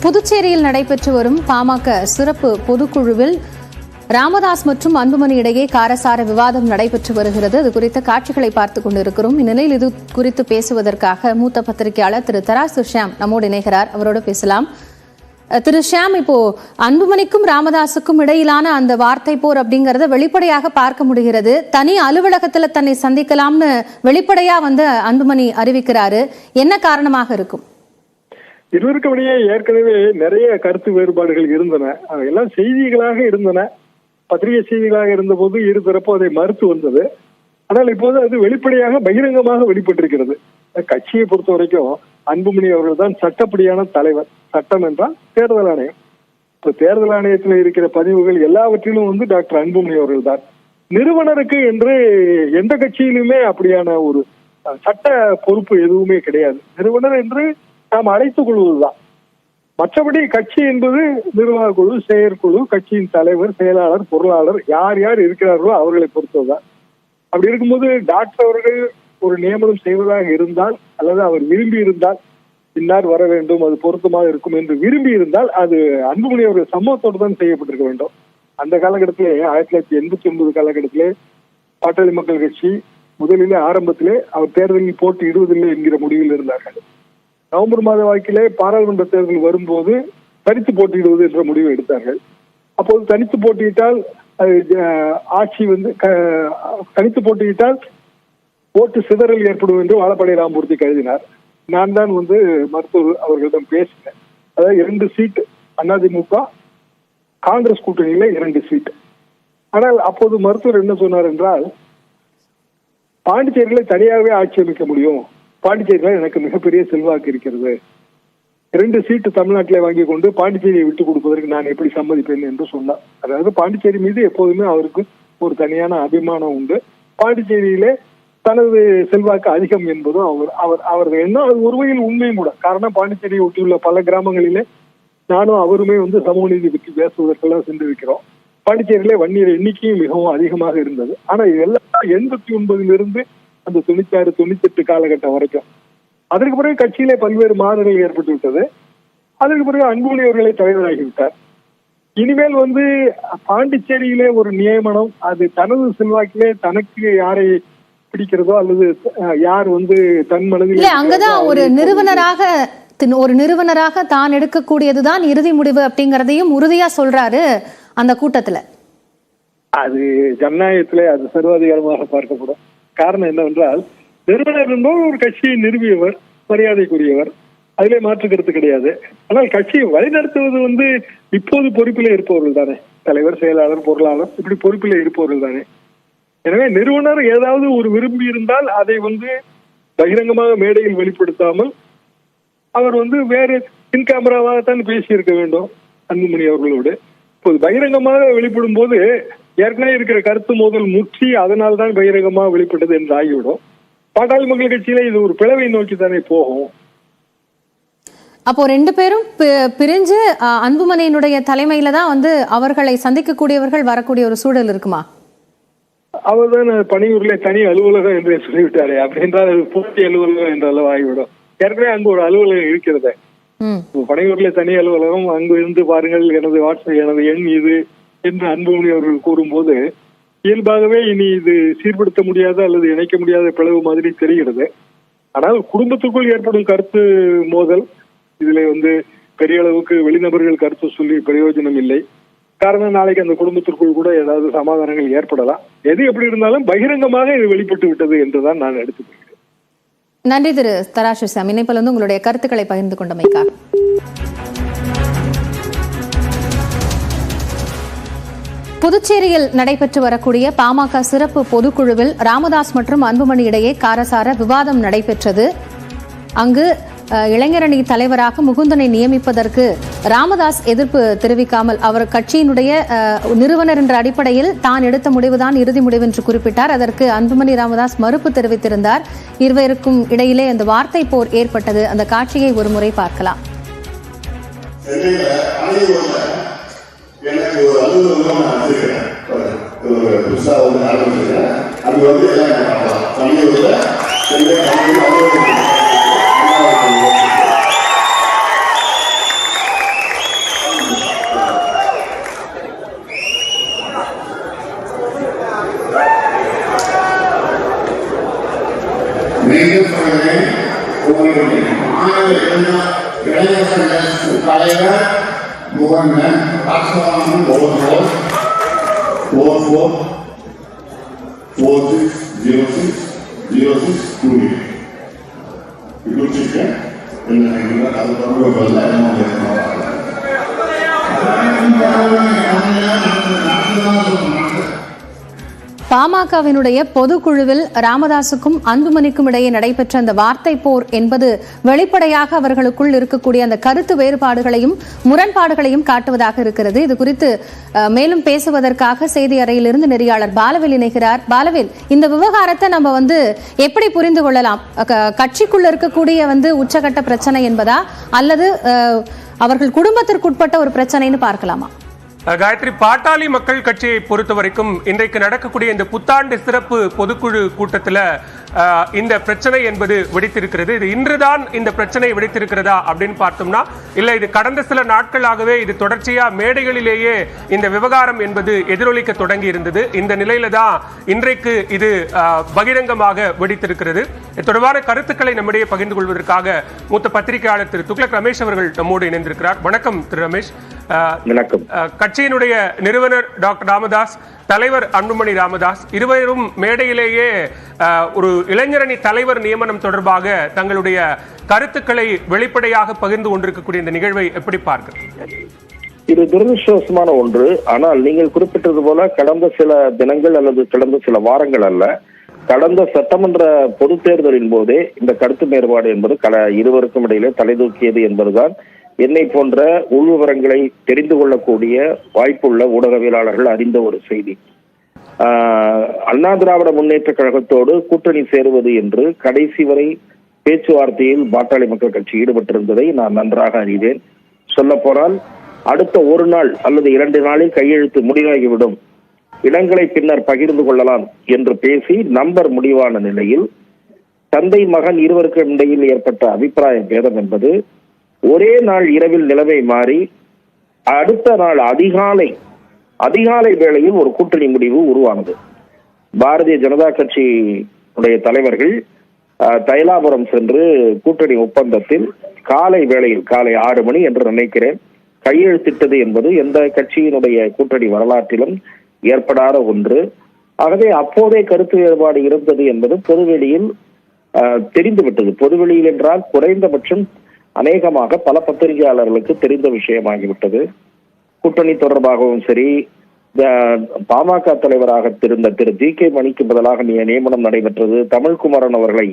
புதுச்சேரியில் நடைபெற்று வரும் பாமக சிறப்பு பொதுக்குழுவில் ராமதாஸ் மற்றும் அன்புமணி இடையே காரசார விவாதம் நடைபெற்று வருகிறது. இது குறித்த காட்சிகளை பார்த்துக் கொண்டிருக்கிறோம். இந்நிலையில் இது குறித்து பேசுவதற்காக மூத்த பத்திரிகையாளர் திரு தராசு ஷியாம் நம்மோடு இணைகிறார். அவரோடு பேசலாம். திரு ஷியாம் இப்போ அன்புமணிக்கும் ராமதாஸுக்கும் இடையிலான அந்த வார்த்தை போர் அப்படிங்கறத வெளிப்படையாக பார்க்க முடிகிறது. தனி அலுவலகத்துல தன்னை சந்திக்கலாம்னு வெளிப்படையா வந்து அன்புமணி அறிவிக்கிறாரு. என்ன காரணமாக இருக்கும்? இருவருக்கும் இடையே ஏற்கனவே நிறைய கருத்து வேறுபாடுகள் இருந்தன. அவையெல்லாம் செய்திகளாக இருந்தன. பத்திரிகை செய்திகளாக இருந்தபோது இரு தரப்பும் அதை மறுத்து வந்தது. ஆனால் இப்போது அது வெளிப்படையாக பகிரங்கமாக வெளிப்பட்டிருக்கிறது. கட்சியை பொறுத்த வரைக்கும் அன்புமணி அவர்கள் தான் சட்டப்படியான தலைவர். சட்டம் என்றால் தேர்தல் ஆணையம். இப்ப தேர்தல் ஆணையத்தில் இருக்கிற பதிவுகள் எல்லாவற்றிலும் வந்து டாக்டர் அன்புமணி அவர்கள் தான். நிறுவனருக்கு என்று எந்த கட்சியிலுமே அப்படியான ஒரு சட்ட பொறுப்பு எதுவுமே கிடையாது. நிறுவனர் என்று நாம் அழைத்துக் கொள்வதுதான். மற்றபடி கட்சி என்பது நிர்வாக குழு செயற்குழு கட்சியின் தலைவர் செயலாளர் பொருளாளர் யார் யார் இருக்கிறார்களோ அவர்களை பொறுத்ததுதான். அப்படி இருக்கும்போது டாக்டர் அவர்கள் ஒரு நியமனம் செய்வதாக இருந்தால் அல்லது அவர் விரும்பி இருந்தால் இன்னார் வர வேண்டும் அது பொருத்தமாக இருக்கும் என்று விரும்பி இருந்தால் அது அன்புமணி அவர்கள் சம்மதத்தோடு தான் செய்யப்பட்டிருக்க வேண்டும். அந்த காலகட்டத்திலே ஆயிரத்தி தொள்ளாயிரத்தி எண்பத்தி ஒன்பது காலகட்டத்திலே பாட்டாளி மக்கள் கட்சி முதலிலே ஆரம்பத்திலே அவர் தேர்தலில் போட்டியிடுவதில்லை என்கிற முடிவில் இருந்தார்கள். நவம்பர் மாத வாக்கிலே பாராளுமன்ற தேர்தல் வரும்போது தனித்து போட்டியிடுவது என்ற முடிவை எடுத்தார்கள். அப்போது தனித்து போட்டியிட்டால் ஆட்சி வந்து கணித்து தனித்து போட்டியிட்டால் ஓட்டு சிதறல் ஏற்படும் என்று வாழப்பாடி ராமமூர்த்தி கருதினார். நான் தான் வந்து மருத்துவர் அவர்களிடம் பேசினேன். அதாவது இரண்டு சீட் அதிமுக காங்கிரஸ் கூட்டணியில இரண்டு சீட் ஆனால் அப்போது மருத்துவர் என்ன சொன்னார் என்றால் பாண்டிச்சேரியில தனியாகவே ஆட்சி அமைக்க முடியும். பாண்டிச்சேரியில எனக்கு மிகப்பெரிய செல்வாக்கு இருக்கிறது. இரண்டு சீட்டு தமிழ்நாட்டிலே வாங்கி கொண்டு பாண்டிச்சேரியை விட்டு கொடுப்பதற்கு நான் எப்படி சம்மதிப்பேன் என்று சொன்னார். அதாவது பாண்டிச்சேரி மீது எப்போதுமே அவருக்கு ஒரு தனியான அபிமானம் உண்டு. பாண்டிச்சேரியிலே தனது செல்வாக்கு அதிகம் என்பதும் அவர் அவர் அவரது எண்ணம் அது ஒருவையில் உண்மையும் கூட. காரணம் பாண்டிச்சேரியை ஒட்டியுள்ள பல கிராமங்களிலே நானும் அவருமே வந்து சமூக நீதி பற்றி பேசுவதற்கெல்லாம் சென்றிருக்கிறோம். பாண்டிச்சேரியிலே வன்னியர் எண்ணிக்கையும் மிகவும் அதிகமாக இருந்தது. ஆனா இதெல்லாம் எண்பத்தி ஒன்பதிலிருந்து அந்த தொண்ணூத்தி ஆறு தொண்ணூத்தி எட்டு காலகட்டம் வரைக்கும். அதற்கு பிறகு கட்சியிலே பல்வேறு மாறுதல் ஏற்பட்டு விட்டது. அதற்கு பிறகு அன்புமணி அவர்களே தலைவராகிவிட்டார் இனிமேல் வந்து பாண்டிச்சேரியிலே ஒரு நியமனம் அது தனது செல்வாக்கிலே தனக்கு யாரை பிடிக்கிறதோ அல்லது யார் வந்து தன் மனதில் இல்ல அங்கதான் ஒரு நிறுவனராக ஒரு நிறுவனராக தான் எடுக்கக்கூடியதுதான் இறுதி முடிவு அப்படிங்கறதையும் உறுதியா சொல்றாரு அந்த கூட்டத்துல. அது ஜனநாயகத்திலே அது சர்வாதிகாரமாக பார்க்கப்படும். காரணம் என்னவென்றால் நிறுவனர் என்பவர் ஒரு கட்சியை நிறுவியவர் மரியாதைக்குரியவர். அதிலே மாற்றுக்கிறது கிடையாது. ஆனால் கட்சியை வழிநடத்துவது வந்து இப்போது பொறுப்பிலே இருப்பவர்கள் தானே. தலைவர் செயலாளர் பொருளாளர் இப்படி பொறுப்பிலே இருப்பவர்கள் தானே. எனவே நிறுவனர் ஏதாவது ஒரு விரும்பி இருந்தால் அதை வந்து பகிரங்கமாக மேடையில் வெளிப்படுத்தாமல் அவர் வந்து வேறு இன் கேமராவாகத்தான் பேசியிருக்க வேண்டும் அன்புமணி அவர்களோடு. இப்போது பகிரங்கமாக வெளிப்படும் போது ஏற்கனவே இருக்கிற கருத்து மோதல் முற்றி அதனால் தான் பகிரங்கமாக வெளிப்பட்டது என்று ஆகிவிடும். பாட்டாளி மக்கள் கட்சியில இது ஒரு பிளவை நோக்கி தானே போகும். அப்போ ரெண்டு பேரும் பிரிஞ்சு அ, அன்புமணியினுடைய தலைமையில தான் வந்து அவர்களை சந்திக்கக்கூடியவர்கள் வரக்கூடிய ஒரு சூழல் இருக்குமா? அவர் தான் பணியூர்ல தனி அலுவலகம் என்று சொல்லிவிட்டாரே. அப்படி என்றால் அது போட்டி அலுவலகம் என்ற அளவு ஆகிவிடும். ஏற்கனவே அங்கு ஒரு அலுவலகம் இருக்கிறது. பனையூர்ல தனி அலுவலகம் அங்கு இருந்து பாருங்கள் எனது வாட்ஸ்அப் எனது எண் இது என்று அன்புமணி அவர்கள் கூறும்போது இயல்பாகவே இனி இது சீர்படுத்த முடியாத அல்லது இணைக்க முடியாத பிளவு மாதிரி தெரிகிறது. ஆனால் குடும்பத்துக்குள் ஏற்படும் கருத்து மோதல் இதுல வந்து பெரிய அளவுக்கு வெளிநபர்கள் கருத்து சொல்லி பிரயோஜனம் இல்லை. காரணம் நாளைக்கு அந்த குடும்பத்திற்குள் கூட ஏதாவது சமாதானங்கள் ஏற்படலாம். எது எப்படி இருந்தாலும் பகிரங்கமாக இது வெளிப்பட்டு விட்டது என்றுதான் நான் எடுத்துக்கொள்கிறேன். நன்றி திரு தராசு சாமி. இணைப்பில் வந்து உங்களுடைய கருத்துக்களை பகிர்ந்து கொண்டமைக்காக. புதுச்சேரியில் நடைபெற்று வரக்கூடிய பாமக சிறப்பு பொதுக்குழுவில் ராமதாஸ் மற்றும் அன்புமணி இடையே காரசார விவாதம் நடைபெற்றது. அங்கு இளைஞரணி தலைவராக முகுந்தனை நியமிப்பதற்கு ராமதாஸ் எதிர்ப்பு தெரிவிக்காமல் அவர் கட்சியினுடைய நிறுவனர் என்ற அடிப்படையில் தான் எடுத்த முடிவுதான் இறுதி முடிவு என்று குறிப்பிட்டார். அதற்கு அன்புமணி ராமதாஸ் மறுப்பு தெரிவித்திருந்தார். இருவருக்கும் இடையிலே அந்த வார்த்தை போர் ஏற்பட்டது. அந்த காட்சியை ஒருமுறை பார்க்கலாம். எனக்கு ஒரு அலுவலகம் நான் நடத்திருக்கிறேன் ஒரு புதுசாக வந்து ஆரம்பிச்சிருக்கிறேன் அது வந்து எல்லாம் பார்க்கலாம் தமிழூரில் எங்கே தமிழ் தலைவர் முகங்கள் one four, four six, zero six, zero six, two eight. You don't check? And then I give that the line on the other. பாமகவினுடைய பொதுக்குழுவில் ராமதாசுக்கும் அன்புமணிக்கும் இடையே நடைபெற்ற அந்த வார்த்தை போர் என்பது வெளிப்படையாக அவர்களுக்குள் இருக்கக்கூடிய அந்த கருத்து வேறுபாடுகளையும் முரண்பாடுகளையும் காட்டுவதாக இருக்கிறது. இது குறித்து மேலும் பேசுவதற்காக செய்தி அறையிலிருந்து நெறியாளர் பாலவேல் இணைகிறார். பாலவேல் இந்த விவகாரத்தை நம்ம வந்து எப்படி புரிந்து கொள்ளலாம்? க- கட்சிக்குள்ள இருக்கக்கூடிய வந்து உச்சகட்ட பிரச்சனை என்பதா? அல்லது அஹ், அவர்கள் குடும்பத்திற்குட்பட்ட ஒரு பிரச்சனைன்னு பார்க்கலாமா? காயத்ரி பாட்டாளி மக்கள் கட்சியை பொறுத்த வரைக்கும் இன்றைக்கு நடக்கக்கூடிய இந்த புத்தாண்டு சிறப்பு பொதுக்குழு கூட்டத்துல இந்த பிரச்சனை என்பது வெடித்திருக்கிறது. இது இன்றுதான் இந்த பிரச்சனை வெடித்திருக்கிறதா அப்படின்னு பார்த்தோம்னா இல்ல இது கடந்த சில நாட்களாகவே இது தொடர்ச்சியா மேடைகளிலேயே இந்த விவகாரம் என்பது எதிரொலிக்க தொடங்கி இருந்தது இந்த நிலையில தான் இன்றைக்கு இது பகிரங்கமாக வெடித்திருக்கிறது. இது தொடர்பான கருத்துக்களை நம்மிடையே பகிர்ந்து கொள்வதற்காக மூத்த பத்திரிகையாளர் திரு துக்ளக் ரமேஷ் அவர்கள் நம்மோடு இணைந்திருக்கிறார். வணக்கம் திரு ரமேஷ். வணக்கம். கட்சியினுடைய நிறுவனர் டாக்டர் ராமதாஸ் தலைவர் அன்புமணி ராமதாஸ் இருவரும் மேடையிலேயே ஒரு இளைஞரணி தலைவர் நியமனம் தொடர்பாக தங்களுடைய கருத்துக்களை வெளிப்படையாக பகிர்ந்து கொண்டிருக்கக்கூடிய இந்த நிகழ்வை எப்படி பார்க்க? இது துரதிருஷ்டவசமான ஒன்று. ஆனால் நீங்கள் குறிப்பிட்டது போல கடந்த சில தினங்கள் அல்லது கடந்த சில வாரங்கள் அல்ல கடந்த சட்டமன்ற பொது தேர்தலின் போதே இந்த கருத்து மேறுபாடு என்பது கல இருவருக்கும் இடையிலே தலைதூக்கியது என்பதுதான் என்னை போன்ற உள்விவரங்களை தெரிந்து கொள்ளக்கூடிய வாய்ப்புள்ள ஊடகவியலாளர்கள் அறிந்த ஒரு செய்தி. ஆஹ், அண்ணா திராவிட முன்னேற்ற கழகத்தோடு கூட்டணி சேருவது என்று கடைசி வரை பேச்சுவார்த்தையில் பாட்டாளி மக்கள் கட்சி ஈடுபட்டிருந்ததை நான் நன்றாக அறிவேன். சொல்ல போனால் அடுத்த ஒரு நாள் அல்லது இரண்டு நாளில் கையெழுத்து முடிவாகிவிடும். இடங்களை பின்னர் பகிர்ந்து கொள்ளலாம் என்று பேசி நம்பர் முடிவான நிலையில் தந்தை மகன் இருவருக்கும் இடையில் ஏற்பட்ட அபிப்பிராய பேதம் என்பது ஒரே நாள் இரவில் நிலைமை மாறி அடுத்த நாள் அதிகாலை அதிகாலை வேளையில் ஒரு கூட்டணி முடிவு உருவானது. பாரதிய ஜனதா கட்சியுடைய தலைவர்கள் தைலாபுரம் சென்று கூட்டணி ஒப்பந்தத்தில் காலை வேளையில் காலை ஆறு மணி என்று நினைக்கிறேன் கையெழுத்திட்டது என்பது எந்த கட்சியினுடைய கூட்டணி வரலாற்றிலும் ஏற்படாத ஒன்று. ஆகவே அப்போதே கருத்து வேறுபாடு இருந்தது என்பது பொதுவெளியில் அஹ், தெரிந்துவிட்டது. பொதுவெளியில் என்றால் குறைந்தபட்சம் அநேகமாக பல பத்திரிகையாளர்களுக்கு தெரிந்த விஷயமாகிவிட்டது. கூட்டணி தொடர்பாகவும் சரி பாமக தலைவராக இருந்த திரு ஜி கே மணிக்கு பதிலாக நியமனம் நடைபெற்றது தமிழ்குமரன் அவர்களை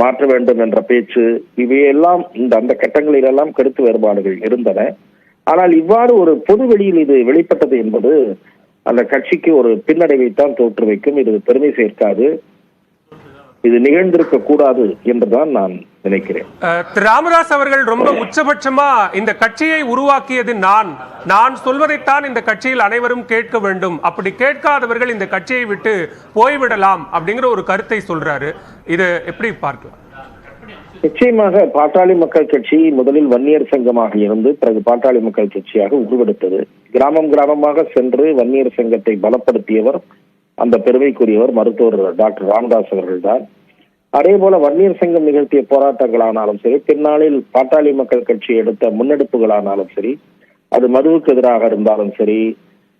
மாற்ற வேண்டும் என்ற பேச்சு இவையெல்லாம் இந்த அந்த கட்டங்களிலெல்லாம் கருத்து வேறுபாடுகள் இருந்தன. ஆனால் இவ்வாறு ஒரு பொது வெளியில் இது வெளிப்பட்டது என்பது அந்த கட்சிக்கு ஒரு பின்னடைவைத்தான் தோற்று வைக்கும் இது பெருமை சேர்க்காது. இது நிகழ்ந்திருக்க கூடாது என்றுதான் நான் நினைக்கிறேன். திரு ராமதாஸ் அவர்கள் ரொம்ப உச்சபட்சமா இந்த கட்சியை உருவாக்கியது நான். நான் சொல்வதைத்தான் இந்த கட்சியில் அனைவரும் கேட்க வேண்டும். அப்படி கேட்காதவர்கள் இந்த கட்சியை விட்டு போய்விடலாம் அப்படிங்கிற ஒரு கருத்தை சொல்றாரு. இது எப்படி பார்க்கலாம்? நிச்சயமாக பாட்டாளி மக்கள் கட்சி முதலில் வன்னியர் சங்கமாக இருந்து பிறகு பாட்டாளி மக்கள் கட்சியாக உருவெடுத்தது. கிராமம் கிராமமாக சென்று வன்னியர் சங்கத்தை பலப்படுத்தியவர் அந்த பெருமைக்குரியவர் மருத்துவர் டாக்டர் ராமதாஸ் அவர்கள்தான் அதே போல வன்னியர் சங்கம் நிகழ்த்திய போராட்டங்களானாலும் சரி பின்னாளில் பாட்டாளி மக்கள் கட்சி எடுத்த முன்னெடுப்புகளானாலும் சரி அது மதுவுக்கு எதிராக இருந்தாலும் சரி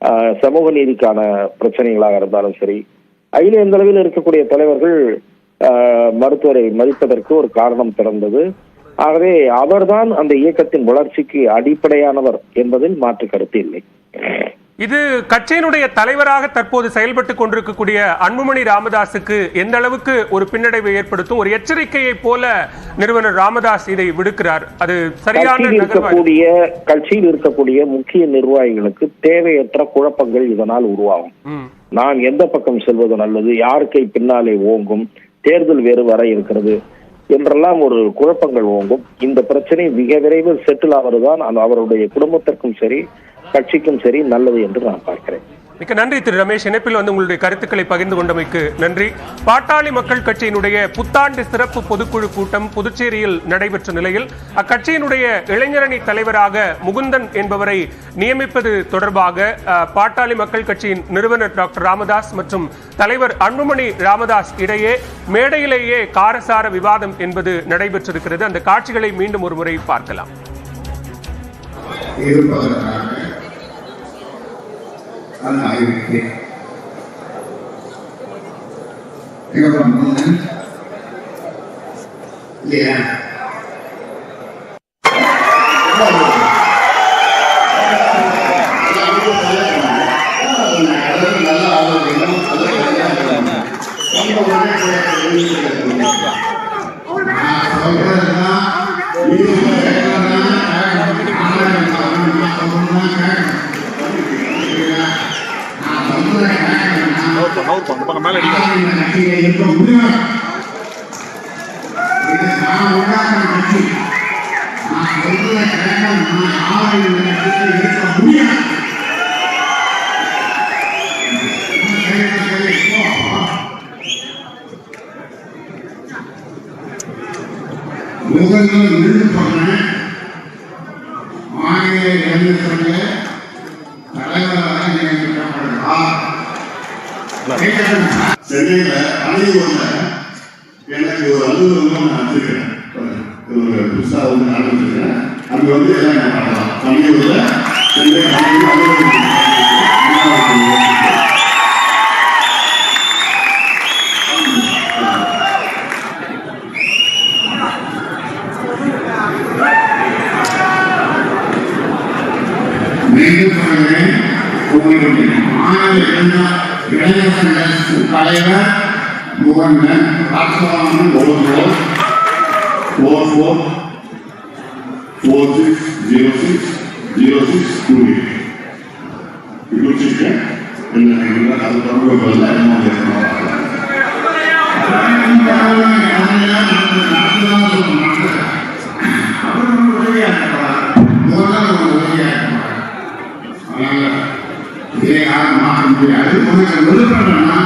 ஆஹ், சமூக நீதிக்கான பிரச்சனைகளாக இருந்தாலும் சரி அகில எந்த அளவில் இருக்கக்கூடிய தலைவர்கள் ஆஹ், மருத்துவரை மதிப்பதற்கு ஒரு காரணம் திறந்தது ஆகவே அவர்தான் அந்த இயக்கத்தின் வளர்ச்சிக்கு அடிப்படையானவர் என்பதில் மாற்று கருத்து இல்லை. இது கட்சியினுடைய தலைவராக தற்போது செயல்பட்டு கொண்டிருக்கக்கூடிய அன்புமணி ராமதாஸுக்கு எந்த அளவுக்கு ஒரு பின்னடைவை ஏற்படுத்தும் ஒரு எச்சரிக்கையை போல நிறுவனர் ராமதாஸ் இதை விடுக்கிறார். அது சரியான இருக்கக்கூடிய கட்சியில் இருக்கக்கூடிய முக்கிய நிர்வாகிகளுக்கு தேவையற்ற குழப்பங்கள் இதனால் உருவாகும். நான் எந்த பக்கம் செல்வது நல்லது? யார் கை பின்னாலே ஓங்கும்? தேர்தல் வேறு வர இருக்கிறது. என்றெல்லாம் ஒரு குழப்பங்கள் ஓங்கும். இந்த பிரச்சனை மிக விரைவில் செட்டில் ஆவதுதான் அந்த அவருடைய குடும்பத்திற்கும் சரி கட்சிக்கும் சரி நல்லது என்று நான் பார்க்கிறேன். மிக்க நன்றி திரு ரமேஷ். இணைப்பில் வந்து உங்களுடைய கருத்துக்களை பகிர்ந்து கொண்டமைக்கு நன்றி. பாட்டாளி மக்கள் கட்சியினுடைய புத்தாண்டு சிறப்பு பொதுக்குழு கூட்டம் புதுச்சேரியில் நடைபெற்ற நிலையில் அக்கட்சியினுடைய இளைஞரணி தலைவராக முகுந்தன் என்பவரை நியமிப்பது தொடர்பாக அஹ், பாட்டாளி மக்கள் கட்சியின் நிறுவனர் டாக்டர் ராமதாஸ் மற்றும் தலைவர் அன்புமணி ராமதாஸ் இடையே மேடையிலேயே காரசார விவாதம் என்பது நடைபெற்றிருக்கிறது. அந்த காட்சிகளை மீண்டும் ஒரு முறை பார்க்கலாம். இருப்பதற்காக அந்த ஆய்வுக்கு எங்க பண்ணணும் இல்லையா முகங்கள் நின்று போனேன் மாநில இளைஞர்களுடைய தலைவராக நியமிக்கப்படுகிறார் சென்னையில அணியூர்ல எனக்கு ஒரு அலுவலகம் நான் வச்சிருக்கிறேன் ஒரு புதுசாக வந்து ஆரம்பிச்சிருக்கிறேன் அங்கே வந்து எல்லாம் என்ன பண்ணலாம்? அணியூர்ல முகமன் ராஜ்சபாமன் over four four four six zero six zero six two eight இது வச்சுருக்கேன் என்ன அது தொடர்பு கொள்ள இதை யாரும் மாற்ற முடியாது உனக்கு விருப்பம்னா